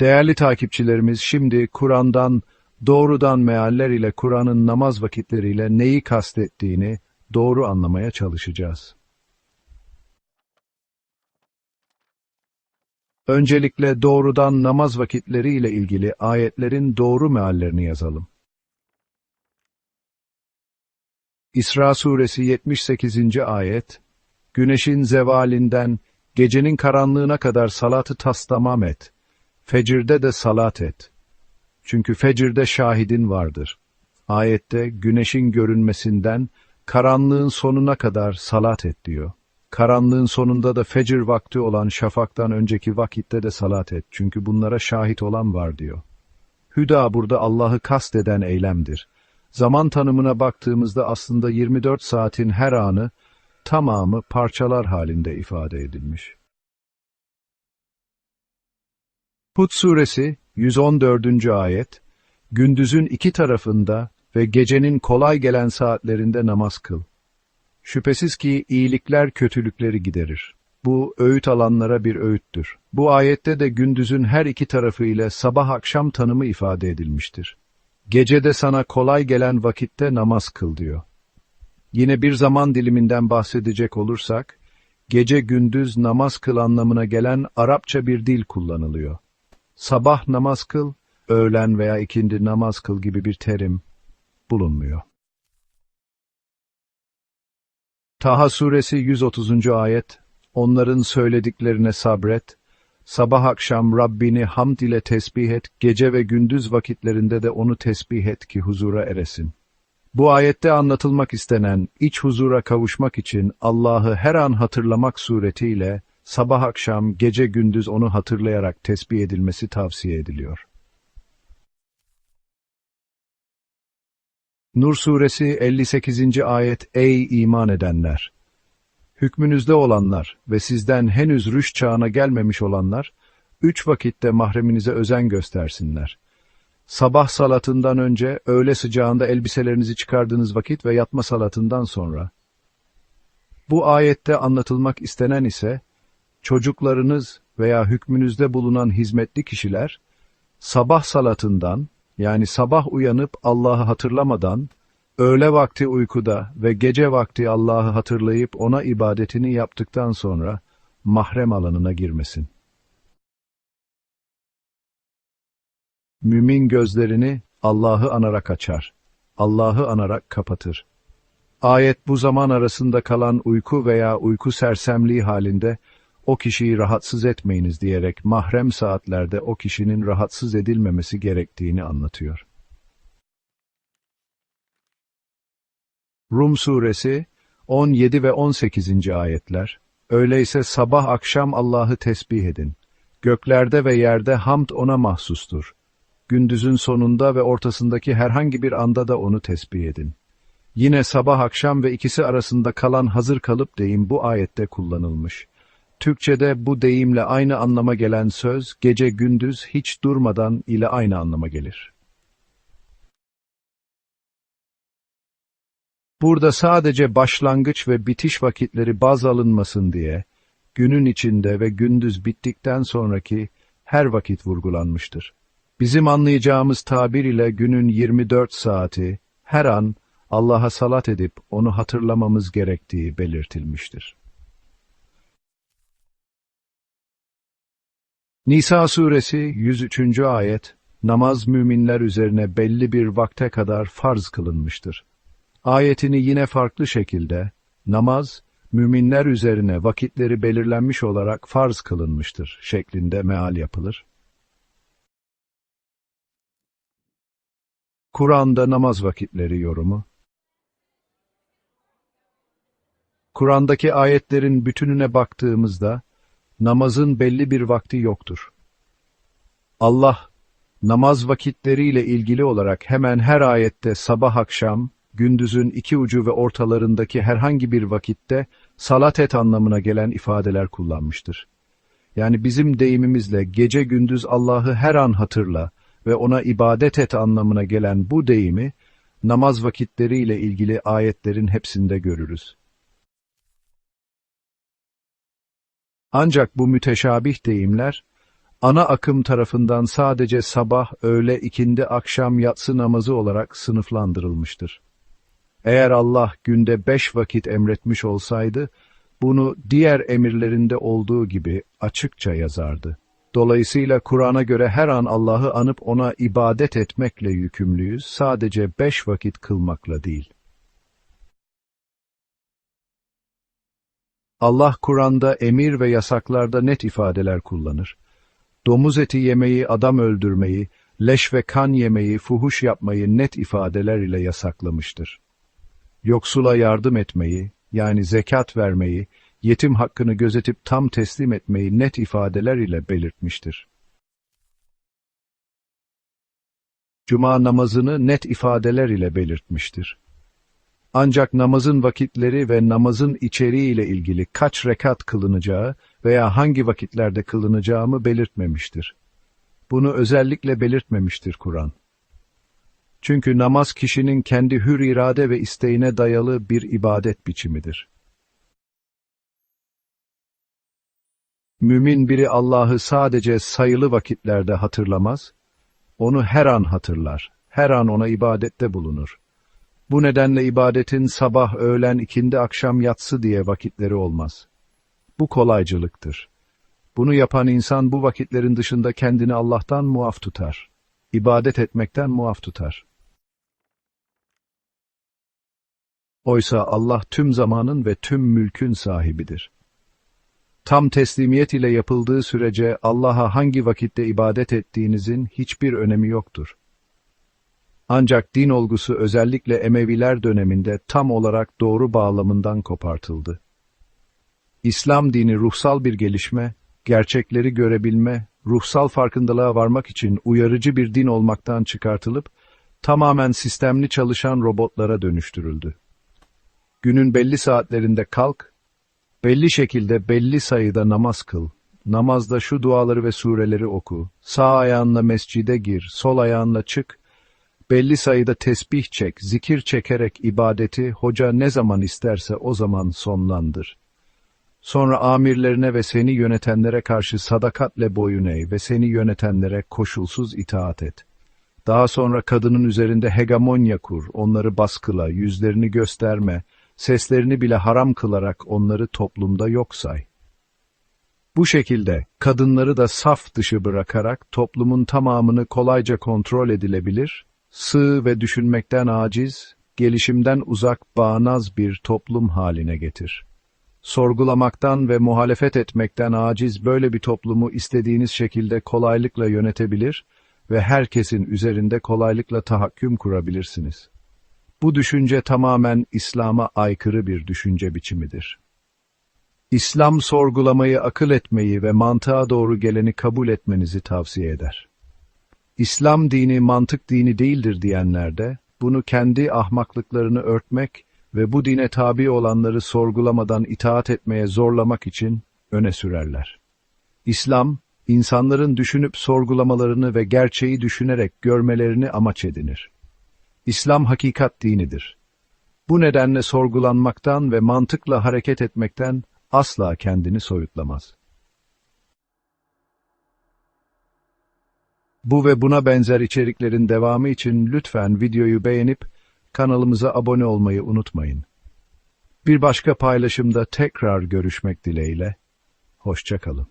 Değerli takipçilerimiz şimdi Kur'an'dan doğrudan mealler ile Kur'an'ın namaz vakitleriyle neyi kastettiğini doğru anlamaya çalışacağız. Öncelikle doğrudan namaz vakitleri ile ilgili ayetlerin doğru meallerini yazalım. İsra suresi 78. ayet, Güneşin zevalinden gecenin karanlığına kadar salatı taslamam et. Fecirde de salat et. Çünkü fecirde şahidin vardır. Ayette güneşin görünmesinden karanlığın sonuna kadar salat et diyor. Karanlığın sonunda da fecir vakti olan şafaktan önceki vakitte de salat et. Çünkü bunlara şahit olan var diyor. Hüda burada Allah'ı kasteden eylemdir. Zaman tanımına baktığımızda aslında 24 saatin her anı tamamı parçalar halinde ifade edilmiş. Hud suresi 114. ayet, gündüzün iki tarafında ve gecenin kolay gelen saatlerinde namaz kıl. Şüphesiz ki iyilikler kötülükleri giderir. Bu öğüt alanlara bir öğüttür. Bu ayette de gündüzün her iki tarafı ile sabah akşam tanımı ifade edilmiştir. Gecede sana kolay gelen vakitte namaz kıl diyor. Yine bir zaman diliminden bahsedecek olursak, gece gündüz namaz kıl anlamına gelen Arapça bir dil kullanılıyor. Sabah namaz kıl, öğlen veya ikindi namaz kıl gibi bir terim bulunmuyor. Taha suresi 130. ayet, onların söylediklerine sabret, sabah akşam Rabbini hamd ile tesbih et, gece ve gündüz vakitlerinde de onu tesbih et ki huzura eresin. Bu ayette anlatılmak istenen iç huzura kavuşmak için Allah'ı her an hatırlamak suretiyle sabah akşam gece gündüz onu hatırlayarak tesbih edilmesi tavsiye ediliyor. Nur suresi 58. ayet Ey iman edenler! Hükmünüzde olanlar ve sizden henüz rüş çağına gelmemiş olanlar, üç vakitte mahreminize özen göstersinler. Sabah salatından önce, öğle sıcağında elbiselerinizi çıkardığınız vakit ve yatma salatından sonra. Bu ayette anlatılmak istenen ise, çocuklarınız veya hükmünüzde bulunan hizmetli kişiler, sabah salatından, yani sabah uyanıp Allah'ı hatırlamadan, öğle vakti uykuda ve gece vakti Allah'ı hatırlayıp ona ibadetini yaptıktan sonra, mahrem alanına girmesin. Mümin gözlerini Allah'ı anarak açar. Allah'ı anarak kapatır. Ayet bu zaman arasında kalan uyku veya uyku sersemliği halinde o kişiyi rahatsız etmeyiniz diyerek mahrem saatlerde o kişinin rahatsız edilmemesi gerektiğini anlatıyor. Rum suresi 17 ve 18. ayetler Öyleyse sabah akşam Allah'ı tesbih edin. Göklerde ve yerde hamd ona mahsustur. Gündüzün sonunda ve ortasındaki herhangi bir anda da onu tesbih edin. Yine sabah akşam ve ikisi arasında kalan hazır kalıp deyim bu ayette kullanılmış. Türkçede bu deyimle aynı anlama gelen söz, gece gündüz hiç durmadan ile aynı anlama gelir. Burada sadece başlangıç ve bitiş vakitleri baz alınmasın diye, günün içinde ve gündüz bittikten sonraki her vakit vurgulanmıştır. Bizim anlayacağımız tabir ile günün 24 saati, her an Allah'a salat edip onu hatırlamamız gerektiği belirtilmiştir. Nisa suresi 103. ayet, namaz müminler üzerine belli bir vakte kadar farz kılınmıştır. Ayetini yine farklı şekilde, namaz, müminler üzerine vakitleri belirlenmiş olarak farz kılınmıştır şeklinde meal yapılır. Kur'an'da namaz vakitleri yorumu Kur'an'daki ayetlerin bütününe baktığımızda, namazın belli bir vakti yoktur. Allah, namaz vakitleriyle ilgili olarak hemen her ayette sabah akşam, gündüzün iki ucu ve ortalarındaki herhangi bir vakitte salat et anlamına gelen ifadeler kullanmıştır. Yani bizim deyimimizle gece gündüz Allah'ı her an hatırla ve ona ibadet et anlamına gelen bu deyimi, namaz vakitleriyle ilgili ayetlerin hepsinde görürüz. Ancak bu müteşabih deyimler, ana akım tarafından sadece sabah, öğle, ikindi, akşam, yatsı namazı olarak sınıflandırılmıştır. Eğer Allah günde beş vakit emretmiş olsaydı, bunu diğer emirlerinde olduğu gibi açıkça yazardı. Dolayısıyla Kur'an'a göre her an Allah'ı anıp ona ibadet etmekle yükümlüyüz, sadece beş vakit kılmakla değil. Allah Kur'an'da emir ve yasaklarda net ifadeler kullanır. Domuz eti yemeyi, adam öldürmeyi, leş ve kan yemeyi, fuhuş yapmayı net ifadeler ile yasaklamıştır. Yoksula yardım etmeyi, yani zekat vermeyi, yetim hakkını gözetip tam teslim etmeyi net ifadeler ile belirtmiştir. Cuma namazını net ifadeler ile belirtmiştir. Ancak namazın vakitleri ve namazın içeriği ile ilgili kaç rekat kılınacağı veya hangi vakitlerde kılınacağımı belirtmemiştir. Bunu özellikle belirtmemiştir Kur'an. Çünkü namaz kişinin kendi hür irade ve isteğine dayalı bir ibadet biçimidir. Mümin biri Allah'ı sadece sayılı vakitlerde hatırlamaz, onu her an hatırlar, her an ona ibadette bulunur. Bu nedenle ibadetin sabah, öğlen, ikindi, akşam, yatsı diye vakitleri olmaz. Bu kolaycılıktır. Bunu yapan insan bu vakitlerin dışında kendini Allah'tan muaf tutar. İbadet etmekten muaf tutar. Oysa Allah tüm zamanın ve tüm mülkün sahibidir. Tam teslimiyet ile yapıldığı sürece Allah'a hangi vakitte ibadet ettiğinizin hiçbir önemi yoktur. Ancak din olgusu özellikle Emeviler döneminde tam olarak doğru bağlamından kopartıldı. İslam dini ruhsal bir gelişme, gerçekleri görebilme, ruhsal farkındalığa varmak için uyarıcı bir din olmaktan çıkartılıp, tamamen sistemli çalışan robotlara dönüştürüldü. Günün belli saatlerinde kalk, belli şekilde belli sayıda namaz kıl, namazda şu duaları ve sureleri oku, sağ ayağınla mescide gir, sol ayağınla çık, belli sayıda tesbih çek, zikir çekerek ibadeti hoca ne zaman isterse o zaman sonlandır. Sonra amirlerine ve seni yönetenlere karşı sadakatle boyun eğ ve seni yönetenlere koşulsuz itaat et. Daha sonra kadının üzerinde hegemonya kur, onları baskıla, yüzlerini gösterme, seslerini bile haram kılarak onları toplumda yok say. Bu şekilde kadınları da saf dışı bırakarak toplumun tamamını kolayca kontrol edilebilir, sığ ve düşünmekten aciz, gelişimden uzak bağnaz bir toplum haline getir. Sorgulamaktan ve muhalefet etmekten aciz böyle bir toplumu istediğiniz şekilde kolaylıkla yönetebilir ve herkesin üzerinde kolaylıkla tahakküm kurabilirsiniz. Bu düşünce tamamen İslam'a aykırı bir düşünce biçimidir. İslam sorgulamayı akıl etmeyi ve mantığa doğru geleni kabul etmenizi tavsiye eder. İslam dini mantık dini değildir diyenler de, bunu kendi ahmaklıklarını örtmek ve bu dine tabi olanları sorgulamadan itaat etmeye zorlamak için öne sürerler. İslam, insanların düşünüp sorgulamalarını ve gerçeği düşünerek görmelerini amaç edinir. İslam hakikat dinidir. Bu nedenle sorgulanmaktan ve mantıkla hareket etmekten asla kendini soyutlamaz. Bu ve buna benzer içeriklerin devamı için lütfen videoyu beğenip kanalımıza abone olmayı unutmayın. Bir başka paylaşımda tekrar görüşmek dileğiyle. Hoşçakalın.